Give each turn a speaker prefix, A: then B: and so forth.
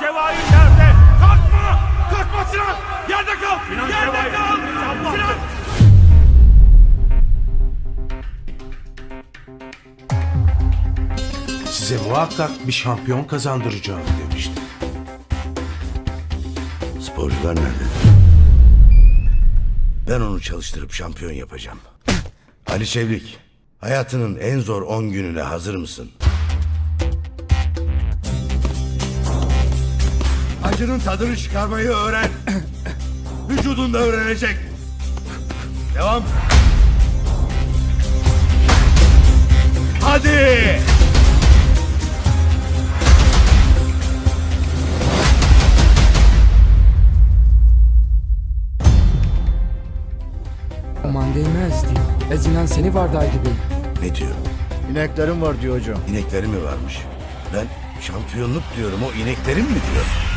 A: Cevahir nerede?
B: Kalkma! Kalkma Sinan! Yerde kal!
A: Sinan
B: Yerde
A: Cevahir.
B: kal!
A: Allah
B: Sinan!
C: Size muhakkak bir şampiyon kazandıracağım demiştim.
D: Sporcular nerede? Ben onu çalıştırıp şampiyon yapacağım. Ali Çevrik, hayatının en zor 10 gününe hazır mısın? Acının tadını çıkarmayı öğren. Vücudunda öğrenecek. Devam. Hadi!
E: Aman değmezdi. Ezilen seni vardaydı bey.
D: Ne diyor?
F: İneklerim var diyor hocam.
D: İnekleri mi varmış? Ben şampiyonluk diyorum o ineklerim mi diyor?